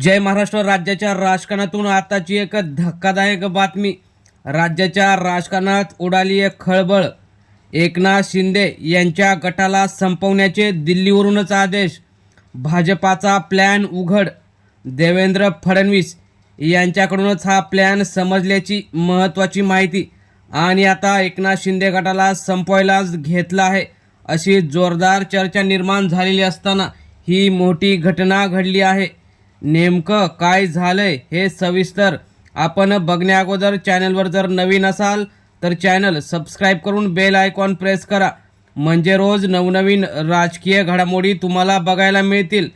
जय महाराष्ट्र. राज्याच्या राजकारणातून आताची एक धक्कादायक बातमी. राज्याच्या राजकारणात उडाली एक खळबळ. एकनाथ शिंदे यांच्या गटाला संपवण्याचे दिल्लीवरूनच आदेश. भाजपाचा प्लॅन उघड. देवेंद्र फडणवीस यांच्याकडूनच हा प्लॅन समजल्याची महत्त्वाची माहिती. आणि आता एकनाथ शिंदे गटाला संपवायलाच घेतला आहे. अशी जोरदार चर्चा निर्माण झालेली असताना ही मोठी घटना घडली आहे. नेमकं काय झालंय हे सविस्तर आपण बघण्या अगोदर चॅनलवर जर नवीन असाल तर चॅनल सबस्क्राईब करून बेल आयकॉन प्रेस करा. म्हणजे रोज नवनवीन राजकीय घडामोडी तुम्हाला बघायला मिळतील.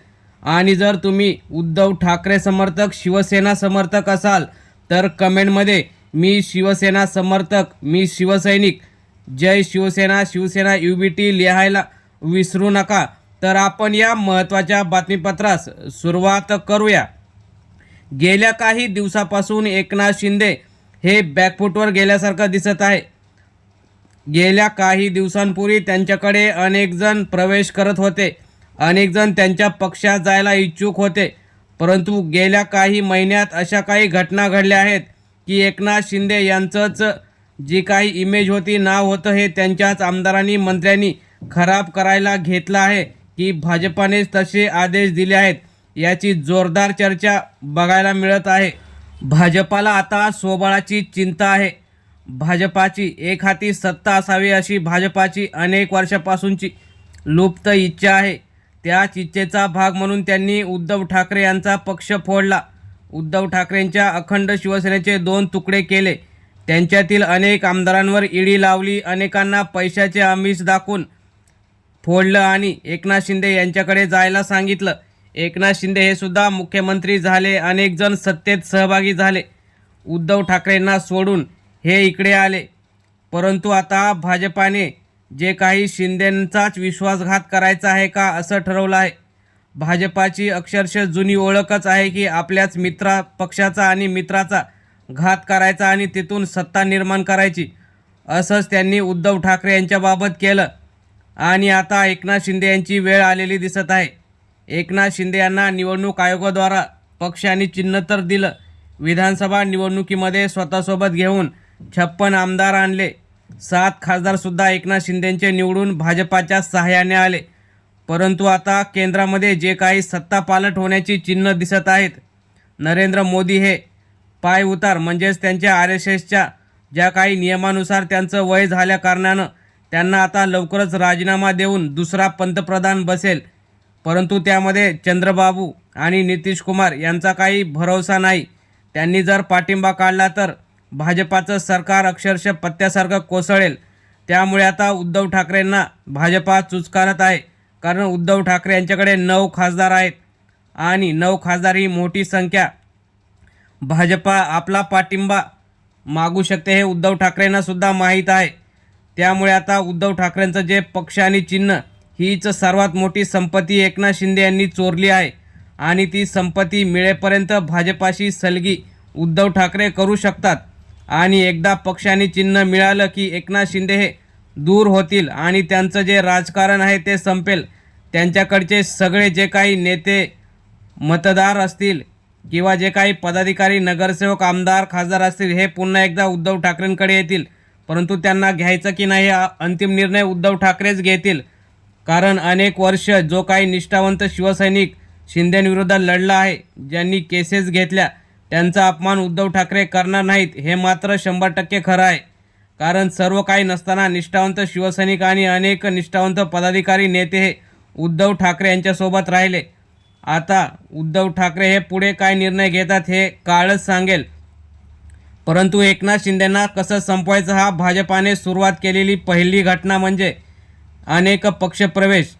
आणि जर तुम्ही उद्धव ठाकरे समर्थक शिवसेना समर्थक असाल तर कमेंटमध्ये मी शिवसेना समर्थक मी शिवसैनिक जय Shivsena Shivsena U B T लिहायला विसरू नका. तर आपण या महत्त्वाच्या बातमीपत्रास सुरुवात करूया. गेल्या काही दिवसापासून एकनाथ शिंदे हे बॅकफूटवर गेल्यासारखं दिसत आहे. गेल्या काही दिवसांपूर्वी त्यांच्याकडे अनेकजण प्रवेश करत होते. अनेकजण त्यांच्या पक्षात जायला इच्छुक होते. परंतु गेल्या काही महिन्यात अशा काही घटना घडल्या आहेत की एकनाथ शिंदे यांचंच जी काही इमेज होती नाव होतं हे त्यांच्याच आमदारांनी मंत्र्यांनी खराब करायला घेतलं आहे. की भाजपानेच तसे आदेश दिले आहेत याची जोरदार चर्चा बघायला मिळत आहे. भाजपाला आता स्वबळाची चिंता आहे. भाजपाची एक हाती सत्ता असावी अशी भाजपाची अनेक वर्षापासूनची लुप्त इच्छा आहे. त्याच इच्छेचा भाग म्हणून त्यांनी उद्धव ठाकरे यांचा पक्ष फोडला. उद्धव ठाकरेंच्या अखंड शिवसेनेचे दोन तुकडे केले. त्यांच्यातील अनेक आमदारांवर ईडी लावली अनेकांना पैशाचे आमिष दाखवून फोडलं आणि एकनाथ शिंदे यांच्याकडे जायला सांगितलं. एकनाथ शिंदे हे सुद्धा मुख्यमंत्री झाले अनेक जण सत्तेत सहभागी झाले. उद्धव ठाकरेंना सोडून हे इकडे आले. परंतु आता भाजपाने जे काही शिंदेंचाच विश्वासघात करायचा आहे का असं ठरवलं आहे. भाजपाची अक्षरशः जुनी ओळखच आहे की आपल्याच मित्रा पक्षाचा आणि मित्राचा घात करायचा आणि तिथून सत्ता निर्माण करायची. असंच त्यांनी उद्धव ठाकरे यांच्याबाबत केलं. आणि आता एकनाथ शिंदे यांची वेळ आलेली दिसत आहे. एकनाथ शिंदे यांना निवडणूक आयोगाद्वारा पक्ष आणि चिन्ह तर दिलं. विधानसभा निवडणुकीमध्ये स्वतःसोबत घेऊन छप्पन आमदार आणले. सात खासदारसुद्धा एकनाथ शिंदेंचे निवडून भाजपाच्या सहाय्याने आले. परंतु आता केंद्रामध्ये जे काही सत्तापालट होण्याची चिन्ह दिसत आहेत. नरेंद्र मोदी हे पाय उतार म्हणजेच त्यांच्या आर एस एसच्या ज्या काही नियमानुसार त्यांचं वय झाल्या कारणानं त्यांना आता लवकरच राजीनामा देऊन दुसरा पंतप्रधान बसेल. परंतु त्यामध्ये चंद्रबाबू आणि नितीश कुमार यांचा काही भरोसा नाही. त्यांनी जर पाठिंबा काढला तर भाजपाचं सरकार अक्षरशः पत्त्यासारखं कोसळेल. त्यामुळे आता उद्धव ठाकरेंना भाजपा चुचकारत आहे. कारण उद्धव ठाकरे यांच्याकडे नऊ खासदार आहेत आणि नऊ खासदार ही मोठी संख्या. भाजपा आपला पाठिंबा मागू शकते हे उद्धव ठाकरेंनासुद्धा माहीत आहे. त्यामुळे आता उद्धव ठाकरेंचं जे पक्ष आणि चिन्ह हीच सर्वात मोठी संपत्ती एकनाथ शिंदे यांनी चोरली आहे. आणि ती संपत्ती मिळेपर्यंत भाजपाशी सलगी उद्धव ठाकरे करू शकतात. आणि एकदा पक्ष आणि चिन्ह मिळालं की एकनाथ शिंदे हे दूर होतील आणि त्यांचं जे राजकारण आहे ते संपेल. त्यांच्याकडचे सगळे जे काही नेते मतदार असतील किंवा जे काही पदाधिकारी नगरसेवक आमदार खासदार असतील हे पुन्हा एकदा उद्धव ठाकरेंकडे येतील. परंतु त्यांना घ्यायचं की नाही हा अंतिम निर्णय उद्धव ठाकरेच घेतील. कारण अनेक वर्ष जो काही निष्ठावंत शिवसैनिक शिंदेविरोधात लढला आहे ज्यांनी केसेस घेतल्या त्यांचा अपमान उद्धव ठाकरे करणार नाहीत हे मात्र शंभर टक्के खरं आहे. कारण सर्व काही नसताना निष्ठावंत शिवसैनिक आणि अनेक निष्ठावंत पदाधिकारी नेते हे उद्धव ठाकरे यांच्यासोबत राहिले. आता उद्धव ठाकरे हे पुढे काय निर्णय घेतात हे काळच सांगेल. परंतु एकनाथ शिंदेंना कसं संपवायचं हा भाजपाने सुरुवात केलेली पहिली घटना म्हणजे अनेक पक्षप्रवेश.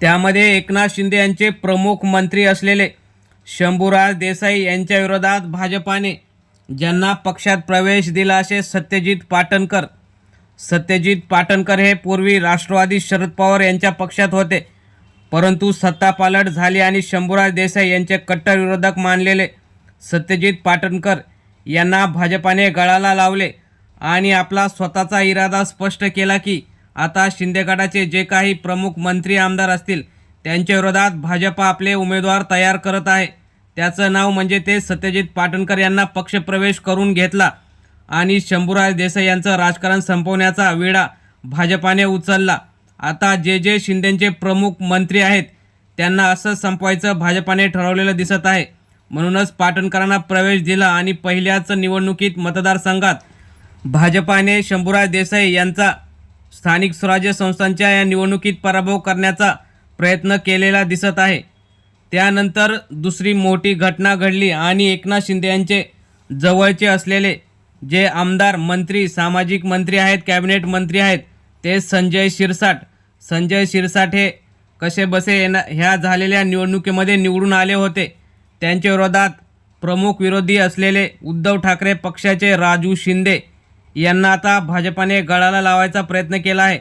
त्यामध्ये एकनाथ शिंदे यांचे प्रमुख मंत्री असलेले शंभूराज देसाई यांच्या विरोधात भाजपाने ज्यांना पक्षात प्रवेश दिला असे सत्यजित पाटणकर सत्यजित पाटणकर हे पूर्वी राष्ट्रवादी शरद पवार यांच्या पक्षात होते. परंतु सत्तापालट झाली आणि शंभूराज देसाई यांचे कट्टर विरोधक मानलेले सत्यजित पाटणकर यांना भाजपाने गळाला लावले आणि आपला स्वतःचा इरादा स्पष्ट केला की आता शिंदे गटाचे जे काही प्रमुख मंत्री आमदार असतील त्यांच्या विरोधात भाजपा आपले उमेदवार तयार करत आहे. त्याचं नाव म्हणजे ते सत्यजित पाटणकर यांना पक्षप्रवेश करून घेतला आणि शंभूराज देसाई यांचं राजकारण संपवण्याचा विडा भाजपाने उचलला. आता जे जे शिंदेचे प्रमुख मंत्री आहेत त्यांना असं संपवायचं भाजपाने ठरवलेलं दिसत आहे. म्हणूनच पाटणकरांना प्रवेश दिला आणि पहिल्याच निवडणुकीत मतदारसंघात भाजपाने शंभूराज देसाई यांचा स्थानिक स्वराज्य संस्थांच्या या निवडणुकीत पराभव करण्याचा प्रयत्न केलेला दिसत आहे. त्यानंतर दुसरी मोठी घटना घडली आणि एकनाथ शिंदे यांचे जवळचे असलेले जे आमदार मंत्री सामाजिक मंत्री आहेत कॅबिनेट मंत्री आहेत ते संजय शिरसाट. संजय शिरसाट हे कसे बसे येणा ह्या झालेल्या निवडणुकीमध्ये निवडून आले होते. त्यांच्या विरोधात प्रमुख विरोधी असलेले उद्धव ठाकरे पक्षाचे राजू शिंदे यांना आता भाजपाने गळाला लावायचा प्रयत्न केला आहे.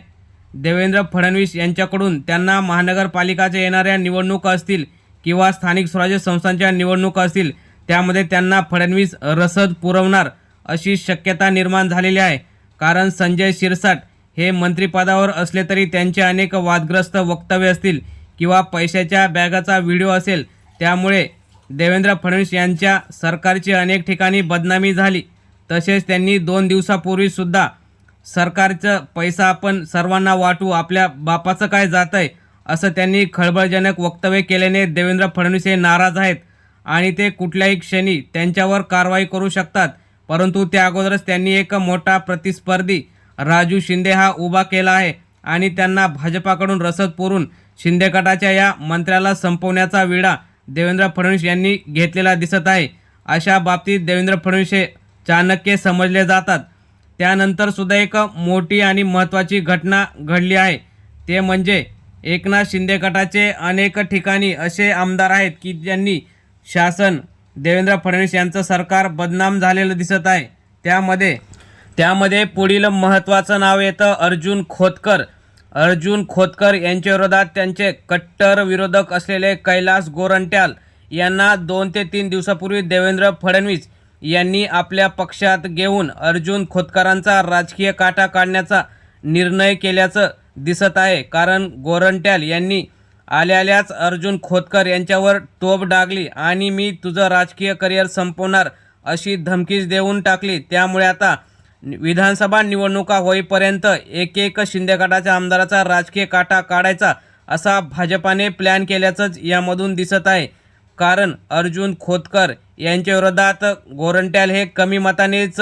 देवेंद्र फडणवीस यांच्याकडून त्यांना महानगरपालिकाच्या येणाऱ्या निवडणुका असतील किंवा स्थानिक स्वराज्य संस्थांच्या निवडणुका असतील त्यामध्ये त्यांना फडणवीस रसद पुरवणार अशी शक्यता निर्माण झालेली आहे. कारण संजय शिरसाट हे मंत्रिपदावर असले तरी त्यांचे अनेक वादग्रस्त वक्तव्य असतील किंवा पैशाच्या बॅगाचा व्हिडिओ असेल त्यामुळे देवेंद्र फडणवीस यांच्या सरकारची अनेक ठिकाणी बदनामी झाली. तसेच त्यांनी दोन दिवसापूर्वीसुद्धा सरकारचं पैसा आपण सर्वांना वाटू आपल्या बापाचं काय जात आहे असं त्यांनी खळबळजनक वक्तव्य केल्याने देवेंद्र फडणवीस हे नाराज आहेत. आणि ते कुठल्याही क्षणी त्यांच्यावर कारवाई करू शकतात. परंतु त्या अगोदरच त्यांनी एक मोठा प्रतिस्पर्धी राजू शिंदे हा उभा केला आहे. आणि त्यांना भाजपाकडून रसद पुरून शिंदे गटाच्या या मंत्र्याला संपवण्याचा विडा देवेंद्र फडणवीस यांनी घेतलेला दिसत आहे. अशा बाबतीत देवेंद्र फडणवीस हे चाणक्य समजले जातात. त्यानंतरसुद्धा एक मोठी आणि महत्त्वाची घटना घडली आहे. ते म्हणजे एकनाथ शिंदे गटाचे अनेक ठिकाणी असे आमदार आहेत की ज्यांनी शासन देवेंद्र फडणवीस यांचं सरकार बदनाम झालेलं दिसत आहे. त्यामध्ये त्यामध्ये पुढील महत्त्वाचं नाव येतं अर्जुन खोतकर. अर्जुन खोतकर यांच्या विरोधात त्यांचे कट्टर विरोधक असलेले कैलास गोरंट्याल यांना दोन ते तीन दिवसापूर्वी देवेंद्र फडणवीस यांनी आपल्या पक्षात घेऊन अर्जुन खोतकरांचा राजकीय काटा काढण्याचा निर्णय केल्याचं दिसत आहे. कारण गोरंट्याल यांनी आल्याल्याच अर्जुन खोतकर यांच्यावर तोप डागली आणि मी तुझं राजकीय करिअर संपवणार अशी धमकीच देऊन टाकली. त्यामुळे आता विधानसभा निवडणुका होईपर्यंत एक एक शिंदे गटाच्या आमदाराचा राजकीय काटा काढायचा असा भाजपाने प्लॅन केल्याचंच यामधून दिसत आहे. कारण अर्जुन खोतकर यांच्या विरोधात गोरंट्याल हे कमी मतानेच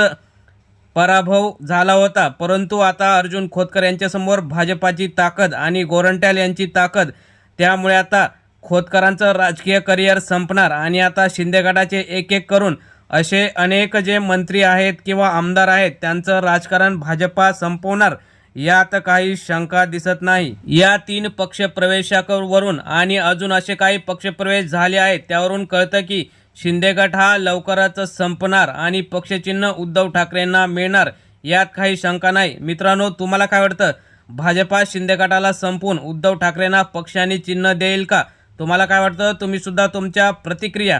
पराभव झाला होता. परंतु आता अर्जुन खोतकर यांच्यासमोर भाजपाची ताकद आणि गोरंट्याल यांची ताकद त्यामुळे आता खोतकरांचं राजकीय करिअर संपणार आणि आता शिंदे गटाचे एक एक करून असे अनेक जे मंत्री आहेत किंवा आमदार आहेत त्यांचं राजकारण भाजपा संपवणार यात काही शंका दिसत नाही. या तीन पक्ष प्रवेशावरून आणि अजून असे काही पक्षप्रवेश झाले आहेत त्यावरून कळतं की शिंदे गट हा लवकरच संपणार आणि पक्षचिन्ह उद्धव ठाकरेंना मिळणार यात काही शंका नाही. मित्रांनो तुम्हाला काय वाटतं? भाजपा शिंदे गटाला संपून उद्धव ठाकरेंना पक्षाने चिन्ह देईल का? तुम्हाला काय वाटतं? तुम्हीसुद्धा तुमच्या प्रतिक्रिया